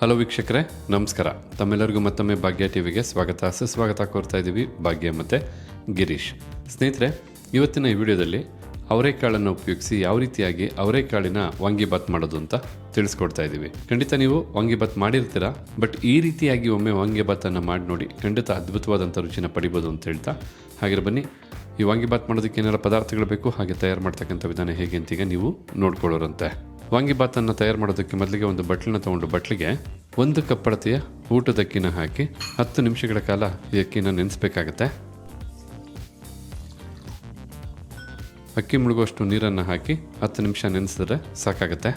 Hello ವೀಕ್ಷಕರೇ, ನಮಸ್ಕಾರ. ತಮ್ಮೆಲ್ಲರಿಗೂ ಮತ್ತೊಮ್ಮೆ ಭಾಗ್ಯ ಟಿವಿಗೆ ಸ್ವಾಗತ. ಸುಸ್ವಾಗತ ಕೋರ್ತಾ ಇದ್ದೀವಿ ಭಾಗ್ಯ ಮತ್ತು ಗಿರೀಶ್. ಸ್ನೇಹಿತರೆ, ಇವತ್ತಿನ ಈ ವಿಡಿಯೋದಲ್ಲಿ ಅವರೆಕಾಳನ್ನು ಉಪಯೋಗಿಸಿ ಯಾವ ರೀತಿಯಾಗಿ ಅವರೆಕಾಳಿನ ವಾಂಗಿಬಾತ್ ಮಾಡೋದು ಅಂತ ತಿಳಿಸ್ಕೊಡ್ತಾ ಇದ್ದೀವಿ. ಖಂಡಿತ ನೀವು ವಾಂಗಿಬಾತ್ ಮಾಡಿರ್ತೀರಾ, ಬಟ್ ಈ ರೀತಿಯಾಗಿ ಒಮ್ಮೆ ವಾಂಗಿಭಾತನ್ನು ಮಾಡಿ ನೋಡಿ ಖಂಡಿತ ಅದ್ಭುತವಾದಂಥ ರುಚಿನ ಪಡಿಬೋದು ಅಂತ ಹೇಳ್ತಾ. ಹಾಗೆ ಬನ್ನಿ, ಈ ವಾಂಗಿಬಾತ್ ಮಾಡೋದಕ್ಕೆ ಏನಾರ ಪದಾರ್ಥಗಳು ಬೇಕು, ಹಾಗೆ ತಯಾರು ಮಾಡ್ತಕ್ಕಂಥ ವಿಧಾನ ಹೇಗೆ ಅಂತೀಗ ನೀವು ನೋಡ್ಕೊಳ್ಳೋರಂತೆ. ವಾಂಗಿಬಾತನ್ನು ತಯಾರು ಮಾಡೋದಕ್ಕೆ ಮೊದಲಿಗೆ ಒಂದು ಬಟ್ಲನ್ನ ತೊಗೊಂಡು ಬಟ್ಲಿಗೆ ಒಂದು ಕಪ್ಪಳತೆಯ ಊಟದ ಅಕ್ಕಿನ ಹಾಕಿ ಹತ್ತು ನಿಮಿಷಗಳ ಕಾಲ ಈ ಅಕ್ಕಿನ ನೆನೆಸ್ಬೇಕಾಗತ್ತೆ. ಅಕ್ಕಿ ಮುಳುಗುವಷ್ಟು ನೀರನ್ನು ಹಾಕಿ ಹತ್ತು ನಿಮಿಷ ನೆನೆಸಿದ್ರೆ ಸಾಕಾಗತ್ತೆ.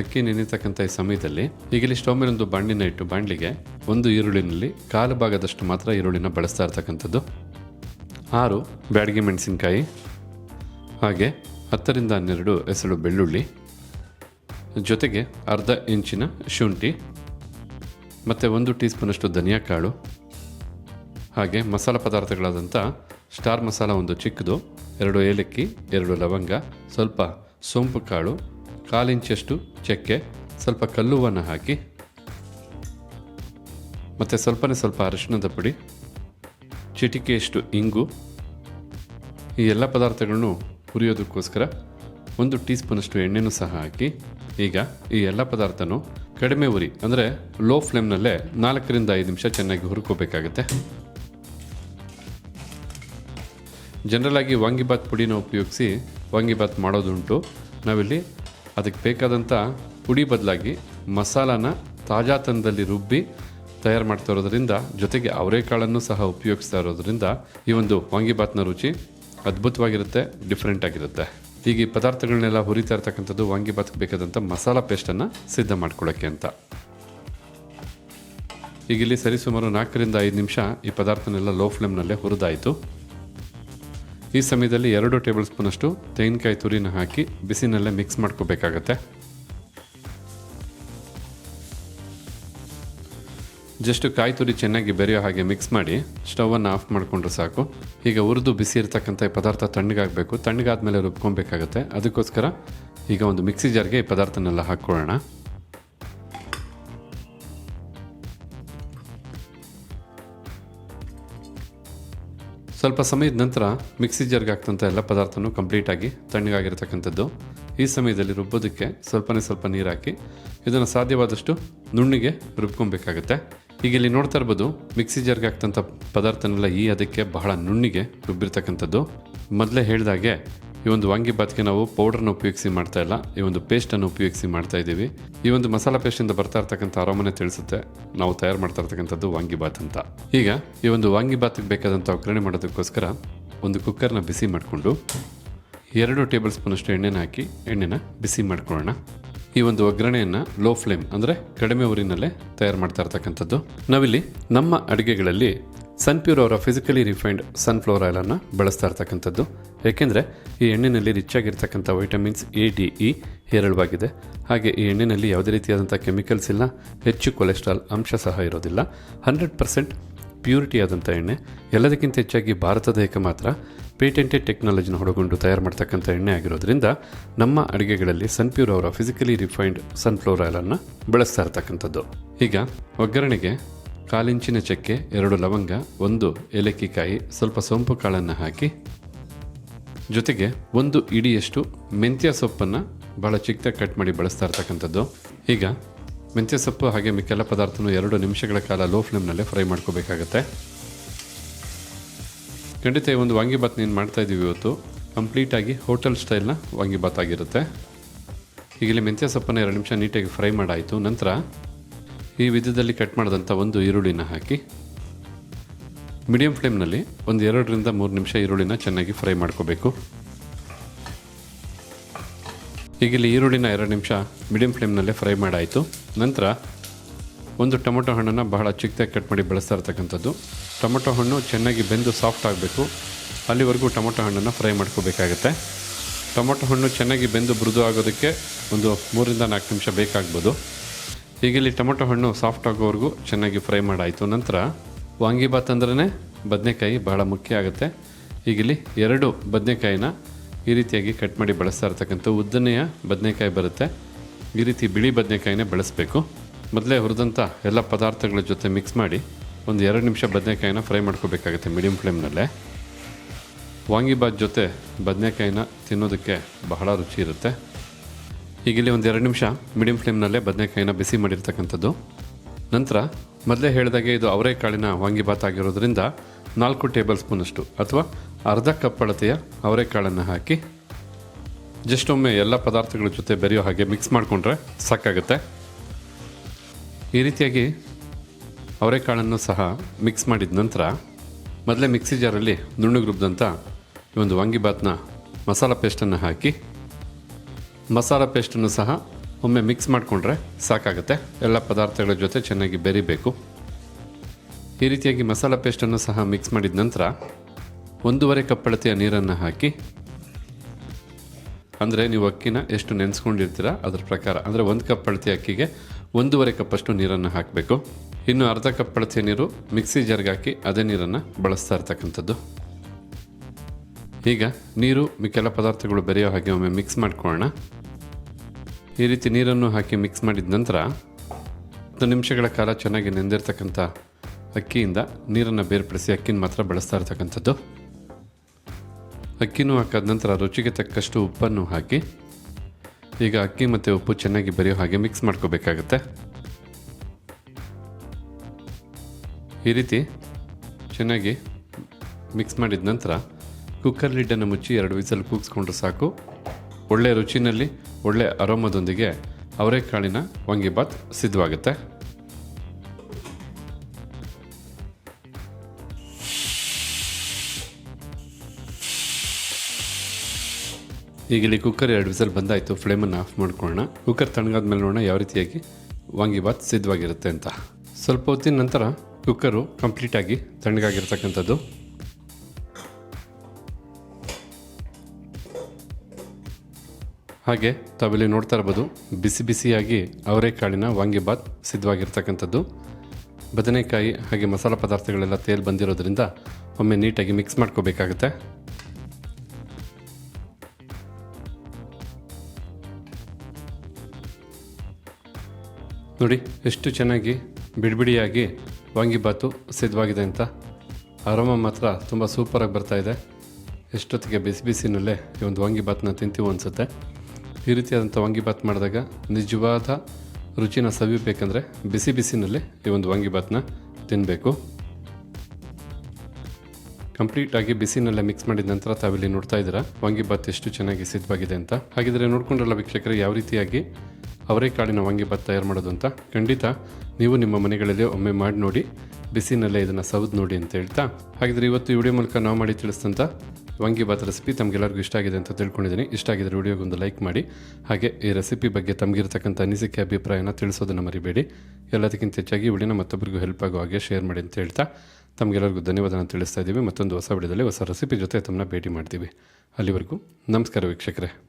ಅಕ್ಕಿ ನೆನೆತಕ್ಕಂಥ ಈ ಸಮಯದಲ್ಲಿ ಈಗಲೇ ಮೇಲೆ ಒಂದು ಬಾಂಡಿನ ಇಟ್ಟು ಬಾಂಡ್ಲಿಗೆ ಒಂದು ಈರುಳ್ಳಿನಲ್ಲಿ ಕಾಲು ಭಾಗದಷ್ಟು ಮಾತ್ರ ಈರುಳ್ಳಿನ ಬಳಸ್ತಾ ಇರ್ತಕ್ಕಂಥದ್ದು. ಆರು ಬ್ಯಾಡಗಿ ಮೆಣಸಿನ್ಕಾಯಿ, ಹಾಗೆ ಹತ್ತರಿಂದ ಹನ್ನೆರಡು ಹೆಸರು ಬೆಳ್ಳುಳ್ಳಿ ಜೊತೆಗೆ ಅರ್ಧ ಇಂಚಿನ ಶುಂಠಿ, ಮತ್ತು ಒಂದು ಟೀ ಸ್ಪೂನಷ್ಟು ಧನಿಯಾ ಕಾಳು, ಹಾಗೆ ಮಸಾಲ ಪದಾರ್ಥಗಳಾದಂಥ ಸ್ಟಾರ್ ಮಸಾಲ ಒಂದು ಚಿಕ್ಕದು, ಎರಡು ಏಲಕ್ಕಿ, ಎರಡು ಲವಂಗ, ಸ್ವಲ್ಪ ಸೋಂಪು ಕಾಳು ಕಾಲಿಂಚಷ್ಟು ಚಕ್ಕೆ, ಸ್ವಲ್ಪ ಕಲ್ಲುವನ್ನು ಹಾಕಿ, ಮತ್ತು ಸ್ವಲ್ಪನೇ ಸ್ವಲ್ಪ ಅರಿಶಿಣದ ಪುಡಿ, ಚಿಟಿಕೆಯಷ್ಟು ಇಂಗು, ಈ ಎಲ್ಲ ಪದಾರ್ಥಗಳನ್ನು ಹುರಿಯೋದಕ್ಕೋಸ್ಕರ ಒಂದು ಟೀ ಸ್ಪೂನಷ್ಟು ಎಣ್ಣೆನೂ ಸಹ ಹಾಕಿ ಈಗ ಈ ಎಲ್ಲ ಪದಾರ್ಥನೂ ಕಡಿಮೆ ಉರಿ, ಅಂದರೆ ಲೋ ಫ್ಲೇಮ್ನಲ್ಲೇ ನಾಲ್ಕರಿಂದ ಐದು ನಿಮಿಷ ಚೆನ್ನಾಗಿ ಹುರ್ಕೋಬೇಕಾಗತ್ತೆ. ಜನರಲ್ ಆಗಿ ವಾಂಗಿಬಾತ್ ಪುಡಿನ ಉಪಯೋಗಿಸಿ ವಾಂಗಿಬಾತ್ ಮಾಡೋದುಂಟು. ನಾವಿಲ್ಲಿ ಅದಕ್ಕೆ ಬೇಕಾದಂಥ ಪುಡಿ ಬದಲಾಗಿ ಮಸಾಲಾನ ತಾಜಾತನದಲ್ಲಿ ರುಬ್ಬಿ ತಯಾರು ಮಾಡ್ತಾ ಇರೋದ್ರಿಂದ, ಜೊತೆಗೆ ಅವರೆಕಾಳನ್ನು ಸಹ ಉಪಯೋಗಿಸ್ತಾ ಇರೋದ್ರಿಂದ ಈ ಒಂದು ವಾಂಗಿಬಾತ್ನ ರುಚಿ ಅದ್ಭುತವಾಗಿರುತ್ತೆ ಡಿಫ್ರೆಂಟ್ ಆಗಿರುತ್ತೆ. ಈ ಪದಾರ್ಥಗಳನ್ನೆಲ್ಲ ಹುರಿತಾ ಇರ್ತಕ್ಕಂಥದ್ದು ವಾಂಗಿಭಾತ್ಗೆ ಬೇಕಾದಂಥ ಮಸಾಲ ಪೇಸ್ಟನ್ನು ಸಿದ್ಧ ಮಾಡ್ಕೊಳ್ಳೋಕ್ಕೆ ಅಂತ. ಈಗ ಇಲ್ಲಿ ಸರಿಸುಮಾರು ನಾಲ್ಕರಿಂದ ಐದು ನಿಮಿಷ ಈ ಪದಾರ್ಥನೆಲ್ಲ ಲೋ ಫ್ಲೇಮ್ನಲ್ಲೇ ಹುರಿದಾಯಿತು. ಈ ಸಮಯದಲ್ಲಿ ಎರಡು ಟೇಬಲ್ ಸ್ಪೂನಷ್ಟು ತೆಂಗಿನಕಾಯಿ ತುರಿನ ಹಾಕಿ ಬಿಸಿನಲ್ಲೇ ಮಿಕ್ಸ್ ಮಾಡ್ಕೋಬೇಕಾಗತ್ತೆ. ಜಸ್ಟ್ ಕಾಯಿ ತುರಿ ಚೆನ್ನಾಗಿ ಬೆರೆಯೋ ಹಾಗೆ ಮಿಕ್ಸ್ ಮಾಡಿ ಸ್ಟವನ್ನು ಆಫ್ ಮಾಡಿಕೊಂಡ್ರೆ ಸಾಕು. ಈಗ ಹುರಿದು ಬಿಸಿ ಇರ್ತಕ್ಕಂಥ ಈ ಪದಾರ್ಥ ತಣ್ಣಗಾಗಬೇಕು. ತಣ್ಣಗಾದ್ಮೇಲೆ ರುಬ್ಕೊಬೇಕಾಗುತ್ತೆ. ಅದಕ್ಕೋಸ್ಕರ ಈಗ ಒಂದು ಮಿಕ್ಸಿ ಜಾರ್ಗೆ ಈ ಪದಾರ್ಥನೆಲ್ಲ ಹಾಕ್ಕೊಳ್ಳೋಣ. ಸ್ವಲ್ಪ ಸಮಯದ ನಂತರ ಮಿಕ್ಸಿ ಜಾರ್ಗೆ ಹಾಕ್ತಂಥ ಎಲ್ಲ ಪದಾರ್ಥನೂ ಕಂಪ್ಲೀಟಾಗಿ ತಣ್ಣಗಾಗಿರ್ತಕ್ಕಂಥದ್ದು. ಈ ಸಮಯದಲ್ಲಿ ರುಬ್ಬೋದಕ್ಕೆ ಸ್ವಲ್ಪನೇ ಸ್ವಲ್ಪ ನೀರು ಹಾಕಿ, ಇದನ್ನು ಸಾಧ್ಯವಾದಷ್ಟು ನುಣ್ಣಿಗೆ ರುಬ್ಕೊಬೇಕಾಗತ್ತೆ. ಈಗ ಇಲ್ಲಿ ನೋಡ್ತಾ ಇರ್ಬೋದು, ಮಿಕ್ಸಿ ಜಾರ್ಗೆ ಹಾಕ್ತಂಥ ಪದಾರ್ಥನೆಲ್ಲ ಈ ಅದಕ್ಕೆ ಬಹಳ ನುಣ್ಣಿಗೆ ರುಬ್ಬಿರ್ತಕ್ಕಂಥದ್ದು. ಮೊದಲೇ ಹೇಳಿದಾಗೆ, ಈ ಒಂದು ವಾಂಗಿಬಾತ್ಗೆ ನಾವು ಪೌಡರ್ನ ಉಪಯೋಗಿಸಿ ಮಾಡ್ತಾ ಇಲ್ಲ, ಈ ಒಂದು ಪೇಸ್ಟನ್ನು ಉಪಯೋಗಿಸಿ ಮಾಡ್ತಾ ಇದ್ದೀವಿ. ಈ ಒಂದು ಮಸಾಲ ಪೇಸ್ಟಿಂದ ಬರ್ತಾ ಇರ್ತಕ್ಕಂಥ ಆರಾಮನೆ ತಿಳಿಸುತ್ತೆ, ನಾವು ತಯಾರು ಮಾಡ್ತಾ ಇರ್ತಕ್ಕಂಥದ್ದು ವಾಂಗಿಬಾತ್ ಅಂತ. ಈಗ ಈ ಒಂದು ವಾಂಗಿಬಾತ್ಗೆ ಬೇಕಾದಂಥ ಒಗ್ಗರಣೆ ಮಾಡೋದಕ್ಕೋಸ್ಕರ ಒಂದು ಕುಕ್ಕರ್ನ ಬಿಸಿ ಮಾಡಿಕೊಂಡು ಎರಡು ಟೇಬಲ್ ಸ್ಪೂನಷ್ಟು ಎಣ್ಣೆನ ಹಾಕಿ, ಎಣ್ಣೆನ ಬಿಸಿ ಮಾಡ್ಕೊಳ್ಳೋಣ. ಈ ಒಂದು ಒಗ್ಗರಣೆಯನ್ನು ಲೋ ಫ್ಲೇಮ್ ಅಂದರೆ ಕಡಿಮೆ ಊರಿನಲ್ಲೇ ತಯಾರು ಮಾಡ್ತಾ ಇರ್ತಕ್ಕಂಥದ್ದು. ನಾವಿಲ್ಲಿ ನಮ್ಮ ಅಡುಗೆಗಳಲ್ಲಿ ಸನ್ಪ್ಯೂರ್ ಅವರ ಫಿಸಿಕಲಿ ರಿಫೈನ್ಡ್ ಸನ್ಫ್ಲವರ್ ಆಯಿಲನ್ನು ಬಳಸ್ತಾ ಇರ್ತಕ್ಕಂಥದ್ದು. ಏಕೆಂದರೆ ಈ ಎಣ್ಣೆಯಲ್ಲಿ ರಿಚ್ ಆಗಿರ್ತಕ್ಕಂಥ ವೈಟಮಿನ್ಸ್ ಎ ಡಿ ಇ ಹೇರಳವಾಗಿದೆ. ಹಾಗೆ ಈ ಎಣ್ಣೆನಲ್ಲಿ ಯಾವುದೇ ರೀತಿಯಾದಂಥ ಕೆಮಿಕಲ್ಸ್ ಇಲ್ಲ, ಹೆಚ್ಚು ಕೊಲೆಸ್ಟ್ರಾಲ್ ಅಂಶ ಸಹ ಇರೋದಿಲ್ಲ. ಹಂಡ್ರೆಡ್ ಪರ್ಸೆಂಟ್ ಪ್ಯೂರಿಟಿ ಆದಂಥ ಎಣ್ಣೆ. ಎಲ್ಲದಕ್ಕಿಂತ ಹೆಚ್ಚಾಗಿ ಭಾರತದ ಏಕಮಾತ್ರ ಮಾತ್ರ ಪೇಟೆಂಟೆಡ್ ಟೆಕ್ನಾಲಜಿನ ಹೊಡಗೊಂಡು ತಯಾರು ಮಾಡ್ತಕ್ಕಂಥ ಎಣ್ಣೆ ಆಗಿರೋದ್ರಿಂದ ನಮ್ಮ ಅಡುಗೆಗಳಲ್ಲಿ ಸನ್ಪ್ಯೂರ್ ಅವರ ಫಿಸಿಕಲಿ ರಿಫೈನ್ಡ್ ಸನ್ಫ್ಲವರ್ ಆಯಿಲನ್ನು ಬಳಸ್ತಾ ಇರ್ತಕ್ಕಂಥದ್ದು. ಈಗ ಒಗ್ಗರಣೆಗೆ ಕಾಲಿಂಚಿನ ಚಕ್ಕೆ, ಎರಡು ಲವಂಗ, ಒಂದು ಏಲಕ್ಕಿಕಾಯಿ, ಸ್ವಲ್ಪ ಸೋಂಪು ಕಾಳನ್ನು ಹಾಕಿ, ಜೊತೆಗೆ ಒಂದು ಇಡಿಯಷ್ಟು ಮೆಂತ್ಯ ಸೊಪ್ಪನ್ನು ಭಾಳ ಚಿಕ್ಕದಾಗಿ ಕಟ್ ಮಾಡಿ ಬಳಸ್ತಾ ಇರ್ತಕ್ಕಂಥದ್ದು. ಈಗ ಮೆಂತ್ಯ ಸೊಪ್ಪು ಹಾಗೆ ಮಿಕ್ಕೆಲ್ಲ ಪದಾರ್ಥನೂ ಎರಡು ನಿಮಿಷಗಳ ಕಾಲ ಲೋ ಫ್ಲೇಮ್ನಲ್ಲೇ ಫ್ರೈ ಮಾಡ್ಕೋಬೇಕಾಗತ್ತೆ. ಖಂಡಿತ ಈ ಒಂದು ವಾಂಗಿಬಾತ್ ನೀನು ಮಾಡ್ತಾ ಇದ್ದೀವಿ ಇವತ್ತು. ಕಂಪ್ಲೀಟಾಗಿ ಹೋಟೆಲ್ ಸ್ಟೈಲ್ನ ವಾಂಗಿಬಾತ್ ಆಗಿರುತ್ತೆ. ಈಗಲೇ ಮೆಂತ್ಯ ಸೊಪ್ಪನ್ನ ಎರಡು ನಿಮಿಷ ನೀಟಾಗಿ ಫ್ರೈ ಮಾಡಾಯಿತು. ನಂತರ ಈ ವಿಧದಲ್ಲಿ ಕಟ್ ಮಾಡಿದಂಥ ಒಂದು ಈರುಳ್ಳಿನ ಹಾಕಿ ಮೀಡಿಯಂ ಫ್ಲೇಮ್ನಲ್ಲಿ ಒಂದು ಎರಡರಿಂದ ಮೂರು ನಿಮಿಷ ಈರುಳ್ಳಿನ ಚೆನ್ನಾಗಿ ಫ್ರೈ ಮಾಡ್ಕೋಬೇಕು. ಈಗ ಇಲ್ಲಿ ಈರುಳ್ಳಿನ ಎರಡು ನಿಮಿಷ ಮೀಡಿಯಂ ಫ್ಲೇಮ್ನಲ್ಲೇ ಫ್ರೈ ಮಾಡಾಯಿತು. ನಂತರ ಒಂದು ಟೊಮೊಟೊ ಹಣ್ಣನ್ನು ಬಹಳ ಚಿಕ್ಕದಾಗಿ ಕಟ್ ಮಾಡಿ ಬೆಳೆಸ್ತಾ ಇರ್ತಕ್ಕಂಥದ್ದು. ಟೊಮೊಟೊ ಹಣ್ಣು ಚೆನ್ನಾಗಿ ಬೆಂದು ಸಾಫ್ಟ್ ಆಗಬೇಕು. ಅಲ್ಲಿವರೆಗೂ ಟೊಮೊಟೊ ಹಣ್ಣನ್ನು ಫ್ರೈ ಮಾಡ್ಕೋಬೇಕಾಗತ್ತೆ. ಟೊಮೊಟೊ ಹಣ್ಣು ಚೆನ್ನಾಗಿ ಬೆಂದು ಮೃದು ಆಗೋದಕ್ಕೆ ಒಂದು ಮೂರಿಂದ ನಾಲ್ಕು ನಿಮಿಷ ಬೇಕಾಗ್ಬೋದು. ಈಗಲ್ಲಿ ಟೊಮೊಟೊ ಹಣ್ಣು ಸಾಫ್ಟ್ ಆಗೋವರೆಗೂ ಚೆನ್ನಾಗಿ ಫ್ರೈ ಮಾಡಾಯಿತು. ನಂತರ ವಾಂಗಿಬಾತ್ ಅಂದ್ರೇ ಬದನೆಕಾಯಿ ಬಹಳ ಮುಖ್ಯ ಆಗುತ್ತೆ. ಈಗಿಲ್ಲಿ ಎರಡು ಬದನೆಕಾಯಿನ ಈ ರೀತಿಯಾಗಿ ಕಟ್ ಮಾಡಿ ಬಳಸ್ತಾ ಇರ್ತಕ್ಕಂಥ ಉದ್ದನೆಯ ಬದನೆಕಾಯಿ ಬರುತ್ತೆ. ಈ ರೀತಿ ಬಿಳಿ ಬದನೆಕಾಯಿನೇ ಬಳಸಬೇಕು. ಮೊದಲೇ ಹುರಿದಂಥ ಎಲ್ಲ ಪದಾರ್ಥಗಳ ಜೊತೆ ಮಿಕ್ಸ್ ಮಾಡಿ ಒಂದು ಎರಡು ನಿಮಿಷ ಬದನೆಕಾಯಿನ ಫ್ರೈ ಮಾಡ್ಕೋಬೇಕಾಗುತ್ತೆ ಮೀಡಿಯಮ್ ಫ್ಲೇಮ್ನಲ್ಲೇ ವಾಂಗಿಬಾತ್ ಜೊತೆ ಬದನೆಕಾಯಿನ ತಿನ್ನೋದಕ್ಕೆ ಬಹಳ ರುಚಿ ಇರುತ್ತೆ. ಈಗಿಲ್ಲಿ ಒಂದು ಎರಡು ನಿಮಿಷ ಮೀಡಿಯಂ ಫ್ಲೇಮ್ನಲ್ಲೇ ಬದನೆಕಾಯಿನ ಬಿಸಿ ಮಾಡಿರ್ತಕ್ಕಂಥದ್ದು. ನಂತರ ಮೊದಲೇ ಹೇಳಿದಾಗೆ ಇದು ಅವರೆಕಾಳಿನ ವಾಂಗಿಬಾತ್ ಆಗಿರೋದ್ರಿಂದ ನಾಲ್ಕು ಟೇಬಲ್ ಸ್ಪೂನಷ್ಟು ಅಥವಾ ಅರ್ಧ ಕಪ್ ಅಳತೆಯ ಅವರೆಕಾಳನ್ನು ಹಾಕಿ, ಜಸ್ಟ್ ಒಮ್ಮೆ ಎಲ್ಲ ಪದಾರ್ಥಗಳ ಜೊತೆ ಬೆರೆಯೋ ಹಾಗೆ ಮಿಕ್ಸ್ ಮಾಡಿಕೊಂಡ್ರೆ ಸಾಕಾಗುತ್ತೆ. ಈ ರೀತಿಯಾಗಿ ಅವರೆಕಾಳನ್ನು ಸಹ ಮಿಕ್ಸ್ ಮಾಡಿದ ನಂತರ ಮೊದಲೇ ಮಿಕ್ಸಿ ಜಾರಲ್ಲಿ ನುಣ್ಣಗೆ ರುಬ್ಬಿದಂಥ ಈ ಒಂದು ವಾಂಗಿಬಾತ್ನ ಮಸಾಲ ಪೇಸ್ಟನ್ನು ಹಾಕಿ, ಮಸಾಲ ಪೇಸ್ಟನ್ನು ಸಹ ಒಮ್ಮೆ ಮಿಕ್ಸ್ ಮಾಡಿಕೊಂಡ್ರೆ ಸಾಕಾಗುತ್ತೆ. ಎಲ್ಲ ಪದಾರ್ಥಗಳ ಜೊತೆ ಚೆನ್ನಾಗಿ ಬೆರಿಬೇಕು. ಈ ರೀತಿಯಾಗಿ ಮಸಾಲ ಪೇಸ್ಟನ್ನು ಸಹ ಮಿಕ್ಸ್ ಮಾಡಿದ ನಂತರ ಒಂದೂವರೆ ಕಪ್ಪಳತೆಯ ನೀರನ್ನು ಹಾಕಿ, ಅಂದರೆ ನೀವು ಅಕ್ಕಿನ ಎಷ್ಟು ನೆನೆಸ್ಕೊಂಡಿರ್ತೀರ ಅದರ ಪ್ರಕಾರ, ಅಂದರೆ ಒಂದು ಕಪ್ ಅಳತೆ ಅಕ್ಕಿಗೆ ಒಂದೂವರೆ ಕಪ್ಪಷ್ಟು ನೀರನ್ನು ಹಾಕಬೇಕು. ಇನ್ನು ಅರ್ಧ ಕಪ್ ಅಳತೆ ನೀರು ಮಿಕ್ಸಿ ಜಾರ್ಗೆ ಹಾಕಿ ಅದೇ ನೀರನ್ನು ಬಳಸ್ತಾ ಇರ್ತಕ್ಕಂಥದ್ದು. ಈಗ ನೀರು ಮಿಕ್ಕೆಲ್ಲ ಪದಾರ್ಥಗಳು ಬೆರೆಯೋ ಹಾಗೆ ಒಮ್ಮೆ ಮಿಕ್ಸ್ ಮಾಡ್ಕೊಳ್ಳೋಣ. ಈ ರೀತಿ ನೀರನ್ನು ಹಾಕಿ ಮಿಕ್ಸ್ ಮಾಡಿದ ನಂತರ ಹತ್ತು ನಿಮಿಷಗಳ ಕಾಲ ಚೆನ್ನಾಗಿ ನೆಂದಿರ್ತಕ್ಕಂಥ ಅಕ್ಕಿಯಿಂದ ನೀರನ್ನು ಬೇರ್ಪಡಿಸಿ ಅಕ್ಕಿನ ಮಾತ್ರ ಬಳಸ್ತಾ ಇರ್ತಕ್ಕಂಥದ್ದು. ಅಕ್ಕಿನೂ ಹಾಕಾದ ನಂತರ ರುಚಿಗೆ ತಕ್ಕಷ್ಟು ಉಪ್ಪನ್ನು ಹಾಕಿ ಈಗ ಅಕ್ಕಿ ಮತ್ತು ಉಪ್ಪು ಚೆನ್ನಾಗಿ ಬರೆಯೋ ಹಾಗೆ ಮಿಕ್ಸ್ ಮಾಡ್ಕೋಬೇಕಾಗತ್ತೆ. ಈ ರೀತಿ ಚೆನ್ನಾಗಿ ಮಿಕ್ಸ್ ಮಾಡಿದ ನಂತರ ಕುಕ್ಕರ್ ಲಿಡ್ಡನ್ನು ಮುಚ್ಚಿ ಎರಡು ವಿಸಲ್ ಕೂಗಿಸ್ಕೊಂಡ್ರೆ ಸಾಕು. ಒಳ್ಳೆಯ ರುಚಿನಲ್ಲಿ ಒಳ್ಳೆಯ ಅರೋಮದೊಂದಿಗೆ ಅವರೆಕಾಳಿನ ವಾಂಗಿಬಾತ್ ಸಿದ್ಧವಾಗುತ್ತೆ. ಈಗ ಇಲ್ಲಿ ಕುಕ್ಕರ್ ಎರಡು ವಿಸಲ್ ಬಂದಾಯಿತು. ಫ್ಲೇಮನ್ನು ಆಫ್ ಮಾಡ್ಕೊಳ್ಳೋಣ. ಕುಕ್ಕರ್ ತಣ್ಣಗಾದ್ಮೇಲೆ ನೋಡೋಣ ಯಾವ ರೀತಿಯಾಗಿ ವಾಂಗಿಬಾತ್ ಸಿದ್ಧವಾಗಿರುತ್ತೆ ಅಂತ. ಸ್ವಲ್ಪ ಹೊತ್ತಿನ ನಂತರ ಕುಕ್ಕರು ಕಂಪ್ಲೀಟಾಗಿ ತಣ್ಣಗಾಗಿರ್ತಕ್ಕಂಥದ್ದು. ಹಾಗೆ ತಾವಿಲ್ಲಿ ನೋಡ್ತಾ ಇರ್ಬೋದು, ಬಿಸಿ ಬಿಸಿಯಾಗಿ ಅವರೆಕಾಳಿನ ವಾಂಗಿಬಾತ್ ಸಿದ್ಧವಾಗಿರ್ತಕ್ಕಂಥದ್ದು. ಬದನೆಕಾಯಿ ಹಾಗೆ ಮಸಾಲೆ ಪದಾರ್ಥಗಳೆಲ್ಲ ತೇಲ್ ಬಂದಿರೋದ್ರಿಂದ ಒಮ್ಮೆ ನೀಟಾಗಿ ಮಿಕ್ಸ್ ಮಾಡ್ಕೋಬೇಕಾಗತ್ತೆ. ನೋಡಿ, ಎಷ್ಟು ಚೆನ್ನಾಗಿ ಬಿಡಿಬಿಡಿಯಾಗಿ ವಾಂಗಿಬಾತು ಸಿದ್ಧವಾಗಿದೆ ಅಂತ. ಅರೋಮ ಮಾತ್ರ ತುಂಬ ಸೂಪರಾಗಿ ಬರ್ತಾ ಇದೆ. ಎಷ್ಟೊತ್ತಿಗೆ ಬಿಸಿ ಬಿಸಿನಲ್ಲೇ ಈ ಒಂದು ವಾಂಗಿಬಾತನ್ನ ತಿಂತೀವಿ ಅನಿಸುತ್ತೆ. ಈ ರೀತಿಯಾದಂಥ ವಾಂಗಿಬಾತ್ ಮಾಡಿದಾಗ ನಿಜವಾದ ರುಚಿನ ಸವಿಬೇಕಂದ್ರೆ ಬಿಸಿ ಬಿಸಿನಲ್ಲೇ ಈ ಒಂದು ವಾಂಗಿಬಾತನ್ನ ತಿನ್ನಬೇಕು ಕಂಪ್ಲೀಟಾಗಿ ಬಿಸಿನಲ್ಲೇ ಮಿಕ್ಸ್ ಮಾಡಿದ ನಂತರ ತಾವಿಲ್ಲಿ ನೋಡ್ತಾ ಇದ್ದೀರಾ ವಾಂಗಿಬಾತ್ ಎಷ್ಟು ಚೆನ್ನಾಗಿ ಸಿದ್ಧವಾಗಿದೆ ಅಂತ. ಹಾಗಿದ್ರೆ ನೋಡ್ಕೊಂಡ್ರಲ್ಲ ವೀಕ್ಷಕರು, ಯಾವ ರೀತಿಯಾಗಿ ಅವರೆಕಾಳಿನ ವಾಂಗಿಭಾತ್ ತಯಾರು ಮಾಡೋದು ಅಂತ? ಖಂಡಿತ. ನೀವು ನಿಮ್ಮ ಮನೆಗಳಲ್ಲಿ ಒಮ್ಮೆ ಮಾಡಿ ನೋಡಿ, ಬಿಸಿನಲ್ಲೇ ಇದನ್ನು ಸವದ್ ನೋಡಿ ಅಂತ ಹೇಳ್ತಾ. ಹಾಗಿದ್ರೆ ಇವತ್ತು ವಿಡಿಯೋ ಮೂಲಕ ನಾವು ಮಾಡಿ ತಿಳಿಸಿದಂಥ ವಾಂಗಿಭಾತ್ ರೆಸಿಪಿ ತಮಗೆಲ್ಲರಿಗೂ ಇಷ್ಟ ಆಗಿದೆ ಅಂತ ತಿಳ್ಕೊಂಡಿದ್ದೀನಿ. ಇಷ್ಟ ಆಗಿದ್ರೆ ವಿಡಿಯೋಗೊಂದು ಲೈಕ್ ಮಾಡಿ. ಹಾಗೆ ಈ ರೆಸಿಪಿ ಬಗ್ಗೆ ತಮಗಿರ್ತಕ್ಕಂಥ ಅನಿಸಿಕೆ, ಅಭಿಪ್ರಾಯನ ತಿಳಿಸೋದನ್ನು ಮರಿಬೇಡಿ. ಎಲ್ಲದಕ್ಕಿಂತ ಹೆಚ್ಚಾಗಿ ವಿಡಿಯೋನ ಮತ್ತೊಬ್ಬರಿಗೂ ಹೆಲ್ಪ್ ಆಗೋ ಹಾಗೆ ಶೇರ್ ಮಾಡಿ ಅಂತ ಹೇಳ್ತಾ. ತಮಗೆಲ್ಲರಿಗೂ ಧನ್ಯವಾದನ ತಿಳಿಸ್ತಾ ಇದ್ದೀವಿ. ಮತ್ತೊಂದು ಹೊಸ ವಿಡಿಯೋದಲ್ಲಿ ಹೊಸ ರೆಸಿಪಿ ಜೊತೆ ತಮ್ಮನ್ನ ಭೇಟಿ ಮಾಡ್ತೀವಿ. ಅಲ್ಲಿವರೆಗೂ ನಮಸ್ಕಾರ ವೀಕ್ಷಕರೇ.